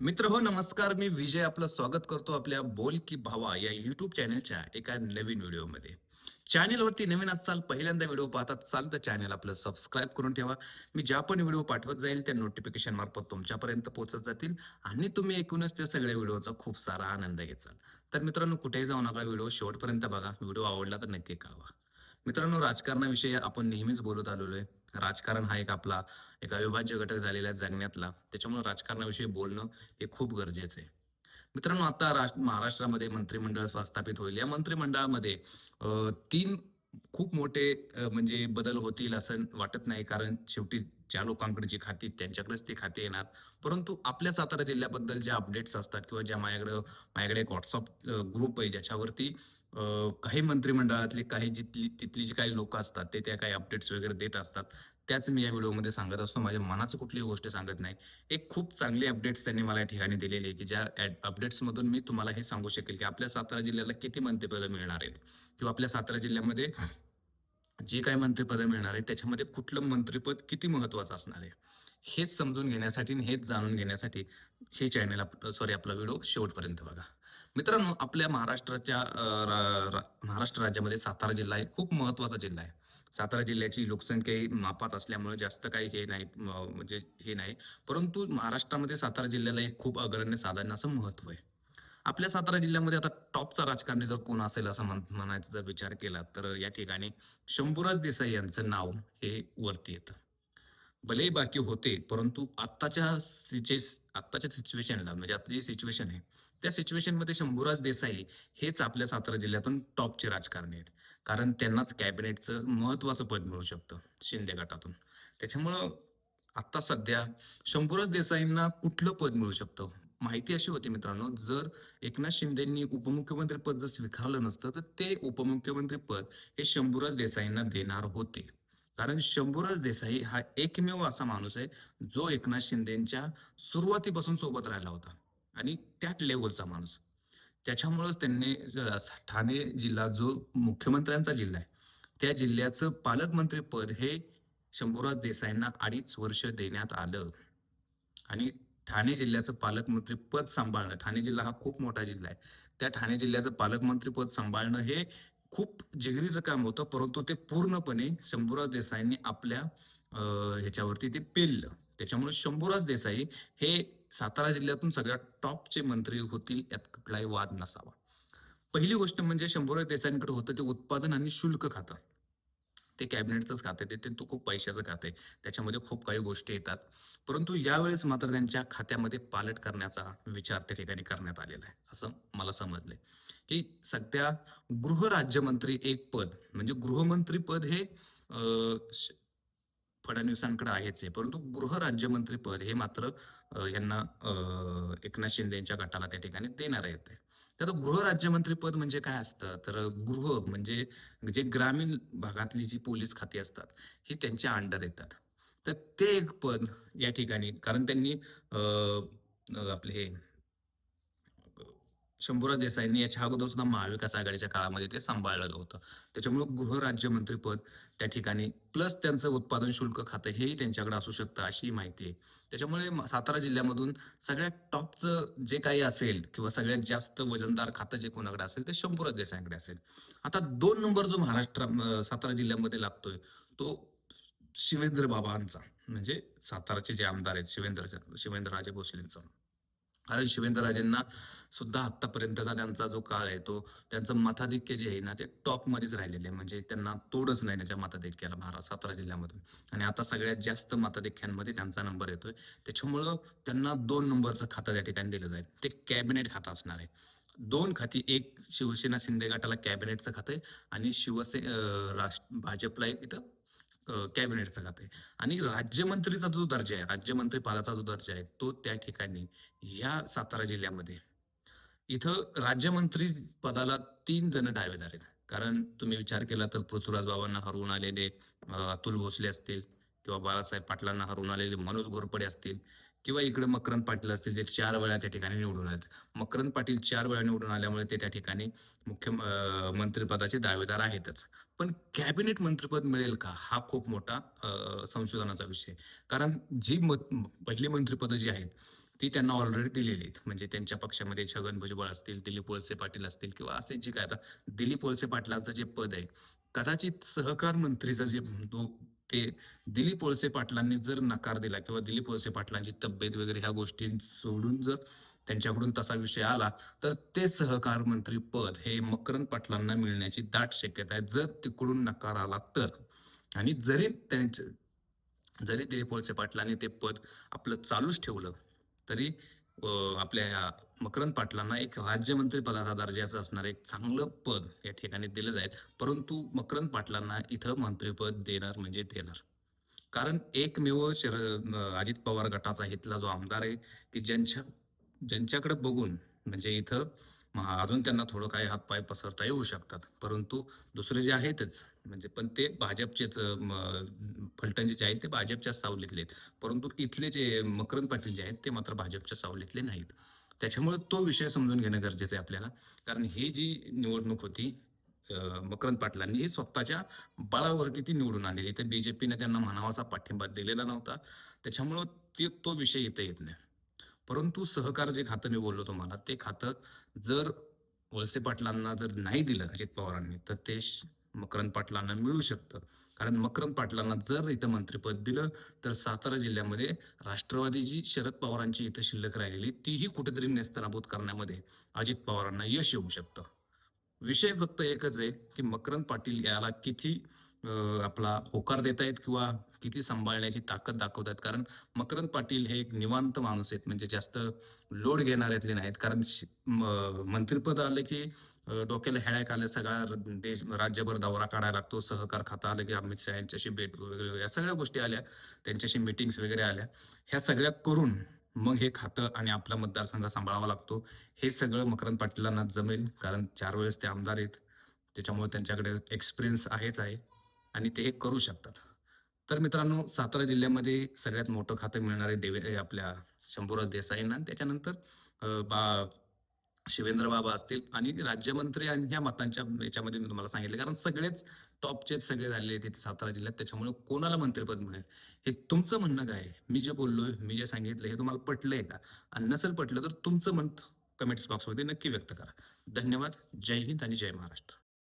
मित्र हो नमस्कार. मी विजय आपलं स्वागत करतो आपल्या बोल की भावा या युट्यूब चॅनलच्या एका नवीन व्हिडिओमध्ये. चॅनेलवरती नवीन असाल पहिल्यांदा व्हिडिओ पाहतात चाल तर चॅनल आपलं सबस्क्राईब करून ठेवा. मी ज्या पण व्हिडिओ पाठवत जाईल त्या नोटिफिकेशन मार्फत तुमच्यापर्यंत पोहोचत जातील आणि तुम्ही एकूणच त्या सगळ्या व्हिडिओचा खूप सारा आनंद घेचाल. तर मित्रांनो कुठेही जाऊ नका व्हिडिओ शेवटपर्यंत बघा. व्हिडिओ आवडला तर नक्की कळवा. मित्रांनो राजकारणाविषयी आपण नेहमीच बोलत आलेलो आहे. राजकारण हा एक आपला एक अविभाज्य घटक झालेला आहे जगण्यातला. त्याच्यामुळे राजकारणाविषयी बोलणं हे खूप गरजेचं आहे. मित्रांनो आता राज- महाराष्ट्रामध्ये मंत्रिमंडळ स्थापित होईल. या मंत्रिमंडळामध्ये तीन खूप मोठे म्हणजे बदल होतील असं वाटत नाही. कारण शेवटी ज्या लोकांकडे जी खाती आहेत, त्यांच्याकडेच ते खाते येणार. परंतु आपल्या सातारा जिल्ह्याबद्दल ज्या अपडेट्स असतात किंवा ज्या माझ्याकडे माझ्याकडे एक व्हॉट्सअप ग्रुप आहे ज्याच्यावरती काही मंत्रिमंडळातले काही जिथली तिथली जी काही लोक असतात ते त्या काही अपडेट्स वगैरे देत असतात. त्याच मी या व्हिडिओमध्ये सांगत असतो. माझ्या मनाचं कुठलीही गोष्ट सांगत नाही. एक खूप चांगली अपडेट्स त्यांनी मला या ठिकाणी दिलेली आहे की ज्या अपडेट्समधून मी तुम्हाला हे सांगू शकेल की आपल्या सातारा जिल्ह्याला किती मंत्रिपदं मिळणार आहेत? किंवा आपल्या सातारा जिल्ह्यामध्ये जे काही मंत्रिपदं मिळणार आहेत त्याच्यामध्ये कुठलं मंत्रिपद किती महत्वाचं असणार आहे? हेच समजून घेण्यासाठी आणि हेच जाणून घेण्यासाठी हे चॅनल सॉरी आपला व्हिडिओ शेवटपर्यंत बघा. मित्रांनो आपल्या महाराष्ट्राच्या रा- महाराष्ट्र राज्यामध्ये सातारा जिल्हा हे खूप महत्त्वाचा जिल्हा आहे. सातारा जिल्ह्याची लोकसंख्या ही मापात असल्यामुळे जास्त काही हे नाही म्हणजे हे नाही. परंतु महाराष्ट्रामध्ये सातारा जिल्ह्याला एक खूप अग्रण्य साधन असं महत्त्व आहे. आपल्या सातारा जिल्ह्यामध्ये आता टॉपचा राजकारणी जर कोण असेल असं म्हण- म्हणायचा जर विचार केला तर या ठिकाणी शंभूराज देसाई यांचं नाव हे वरती येतं. भलेही बाकी होते परंतु आत्ताच्या सिचेस आत्ताच्या सिच्युएशनला म्हणजे आता जी सिच्युएशन आहे त्या सिच्युएशनमध्ये शंभूराज देसाई हेच आपल्या सातारा जिल्ह्यातून टॉपचे राजकारणी आहेत. कारण त्यांनाच कॅबिनेटचं महत्वाचं पद मिळू शकतं शिंदे गटातून. त्याच्यामुळं आत्ता सध्या शंभूराज देसाईंना कुठलं पद मिळू शकतं? माहिती अशी होती मित्रांनो जर एकनाथ शिंदेंनी उपमुख्यमंत्री पद जर स्वीकारलं नसतं तर ते उपमुख्यमंत्री पद हे शंभूराज देसाईंना देणार होते. कारण शंभूराज देसाई हा एकमेव असा माणूस आहे जो एकनाथ शिंदेच्या सुरुवातीपासून सोबत राहिला होता. आणि त्याच लेवलचा माणूस. त्याच्यामुळेच त्यांनी ज- ठाणे जिल्हा जो मुख्यमंत्र्यांचा जिल्हा आहे त्या जिल्ह्याचं पालकमंत्री पद हे शंभूराज देसाईंना अडीच वर्ष देण्यात आलं. आणि ठाणे जिल्ह्याचं पालकमंत्री पद सांभाळणं ठाणे जिल्हा हा खूप मोठा जिल्हा आहे. त्या ठाणे जिल्ह्याचं पालकमंत्री पद सांभाळणं हे खूप जिगरीचं काम होतं परंतु ते पूर्णपणे शंभूराज देसाईंनी आपल्या ह्याच्यावरती ते पेललं. त्याच्यामुळे शंभूराज देसाई हे सातारा जिल्ह्यातून सगळ्यात टॉपचे मंत्री होतील यात कुठलाही वाद नसावा. पहिली गोष्ट म्हणजे शंभर देसाईंकडे होतं ते उत्पादन आणि शुल्क खातं. ते कॅबिनेटचंच खातं ते ते तो खूप पैशाचं खातं आहे. त्याच्यामध्ये खूप काही गोष्टी येतात. परंतु यावेळेस मात्र त्यांच्या खात्यामध्ये पालट करण्याचा विचार त्या ठिकाणी करण्यात आलेला आहे. असं मला समजलंय. की सध्या गृहराज्यमंत्री एक पद म्हणजे गृहमंत्री पद हे श- फडणवीसांकडे आहेच आहे. परंतु गृहराज्यमंत्री पद हे मात्र यांना एकनाथ शिंदे यांच्या गटाला त्या ठिकाणी देणार आहेत. तर गृहराज्यमंत्रीपद गृहराज्यमंत्री पद म्हणजे काय असतं? तर गृह म्हणजे जे ग्रामीण भागातली जी पोलीस खाती असतात ही त्यांच्या अंडर येतात. तर ते एक पद या ठिकाणी कारण त्यांनी आपले हे शंभूराज देसाईंनी याच्या अगोदर सुद्धा महाविकास आघाडीच्या काळामध्ये ते सांभाळलेलं होतं. त्याच्यामुळे गृहराज्यमंत्रीपद त्या ठिकाणी प्लस त्यांचं उत्पादन शुल्क खातं हेही त्यांच्याकडे असू शकतं अशी माहिती आहे. त्याच्यामुळे सातारा जिल्ह्यामधून सगळ्यात टॉपचं जे काही असेल किंवा सगळ्यात जास्त वजनदार खातं जे कोणाकडे असेल ते शंभूराज देसाईंकडे असेल. आता दोन नंबर जो महाराष्ट्र सातारा जिल्ह्यामध्ये लागतोय तो शिवेंद्र बाबांचा म्हणजे साताराचे जे आमदार आहेत शिवेंद्र शिवेंद्रराजे भोसलेंचा. कारण शिवेंद्रराजेंना सुद्धा आत्तापर्यंतचा त्यांचा जो काळ आहे तो त्यांचं मताधिक्य जे आहे ना ते टॉपमध्येच राहिलेले आहे. म्हणजे त्यांना तोडच नाही त्याच्या मताधिक्याला महाराष्ट्र सातारा जिल्ह्यामधून. आणि आता सगळ्यात जास्त मताधिक्यांमध्ये त्यांचा नंबर येतोय. त्याच्यामुळं त्यांना दोन नंबरचं खातं त्या ठिकाणी दिलं जाईल. ते कॅबिनेट खातं असणार आहे. दोन खाती एक शिवसेना शिंदे गटाला कॅबिनेटचं खातं आहे आणि शिवसे राष्ट्र भाजपला एक इथं कॅबिनेटचं खातं. आहे आणि राज्यमंत्रीचा जो दर्जा आहे राज्यमंत्री पदाचा जो दर्जा आहे तो त्या ठिकाणी ह्या सातारा जिल्ह्यामध्ये. इथं राज्यमंत्री पदाला तीन जण दावेदार आहेत. कारण तुम्ही विचार केला तर पृथ्वीराज बाबांना हरवून आलेले अतुल भोसले असतील किंवा बाळासाहेब पाटलांना हरवून आलेले मनोज घोरपडे असतील किंवा इकडे मकरंद पाटील असतील जे चार वेळा त्या ठिकाणी निवडून आले मकरंद पाटील चार वेळा निवडून आल्यामुळे ते त्या ठिकाणी मुख्य मंत्रिपदाचे दावेदार आहेतच. पण कॅबिनेट मंत्रिपद मिळेल का? हा खूप मोठा संशोधनाचा विषय कारण जी मत पहिली मंत्रिपदं जी आहेत ती त्यांना ऑलरेडी दिलेली आहेत. म्हणजे त्यांच्या पक्षामध्ये छगन भुजबळ असतील दिलीप वळसे पाटील असतील किंवा असे जे काय आता दिलीप वळसे पाटलांचं जे पद आहे कदाचित सहकार मंत्रीचं जे तो ते दिलीप वळसे पाटलांनी जर नकार दिला किंवा दिलीप वळसे पाटलांची तब्येत वगैरे ह्या गोष्टी सोडून जर त्यांच्याकडून तसा विषय आला तर ते सहकार मंत्री पद हे मकरंद पाटलांना मिळण्याची दाट शक्यता आहे. जर तिकडून नकार आला तर. आणि जरी त्यांचे जरी दिलीप वळसे पाटलांनी ते पद आपलं चालूच ठेवलं तरी आपल्या ह्या मकरंद पाटलांना एक राज्यमंत्री पदाचा दर्जाचं असणारं एक चांगलं पद या ठिकाणी दिलं जाईल. परंतु मकरंद पाटलांना इथं मंत्रिपद देणार म्हणजे देणार. कारण एकमेव शरद अजित पवार गटाचा इथला जो आमदार आहे की ज्यांच्या ज्यांच्याकडे बघून म्हणजे इथं अजून त्यांना थोडं काही हातपाय पसरता येऊ शकतात. परंतु दुसरे जे आहेतच म्हणजे पण ते भाजपचेच फलटणचे जे आहेत ते भाजपच्या सावलीतले आहेत. परंतु इथले जे मकरंद पाटील जे आहेत ते मात्र भाजपच्या सावलीतले नाहीत. त्याच्यामुळे तो विषय समजून घेणं गरजेचं आहे आपल्याला. कारण ही जी निवडणूक होती मकरंद पाटलांनी ही स्वतःच्या बळावरती ती निवडून आलेली तर बीजेपीने त्यांना म्हणावाचा पाठिंबा दिलेला नव्हता. त्याच्यामुळं ते तो विषय इथं येत नाही. परंतु सहकार जे खातं मी बोललो तुम्हाला ते खातं जर वळसे पाटलांना जर नाही दिलं अजित पवारांनी तर ते श- मकरंद पाटलांना मिळू शकतं. कारण मकरंद पाटलांना जर इथं मंत्रिपद दिलं तर सातारा जिल्ह्यामध्ये राष्ट्रवादीची शरद पवारांची इथं शिल्लक राहिलेली तीही कुठेतरी नेस्तनाबूत करण्यामध्ये अजित पवारांना यश येऊ शकतं. विषय फक्त एकच आहे की मकरंद पाटील याला किती आपला होकार देत आहेत किंवा किती सांभाळण्याची ताकद दाखवत आहेत कारण मकरंद पाटील हे एक निवांत माणूस आहेत. म्हणजे जास्त लोड घेणाऱ्यातले नाहीत. कारण श- मंत्रिपद आले की डोक्याला हेळ्याक आलं सगळा देश राज्यभर दौरा काढायला लागतो. सहकार खाता आलं की अमित शहा यांच्याशी भेट वगैरे या सगळ्या गोष्टी आल्या. त्यांच्याशी मिटिंग्स वगैरे आल्या. ह्या सगळ्या करून मग हे खातं आणि आपला मतदारसंघ सांभाळावा लागतो. हे सगळं मकरंद पाटीलांना जमेल. कारण चार वेळेस ते आमदार आहेत. त्याच्यामुळे त्यांच्याकडे एक्सपिरियन्स आहेच आहे. आणि ते हे करू शकतात. तर मित्रांनो सातारा जिल्ह्यामध्ये सगळ्यात मोठं खातं मिळणारे देवे आपल्या शंभूराज देसाईंना त्याच्यानंतर बा शिवेंद्र बाबा असतील आणि राज्यमंत्री आणि ह्या मतांच्या याच्यामध्ये मी तुम्हाला सांगितलं. कारण सगळेच टॉपचेच सगळे झालेले तिथे सातारा जिल्ह्यात. त्याच्यामुळे कोणाला मंत्रिपद मिळेल? हे तुमचं म्हणणं काय मी जे बोललोय मी जे सांगितलं हे तुम्हाला पटलंय का? आणि नसेल पटलं तर तुमचं मत कमेंट्स बॉक्समध्ये नक्की व्यक्त करा. धन्यवाद. जय हिंद आणि जय महाराष्ट्र.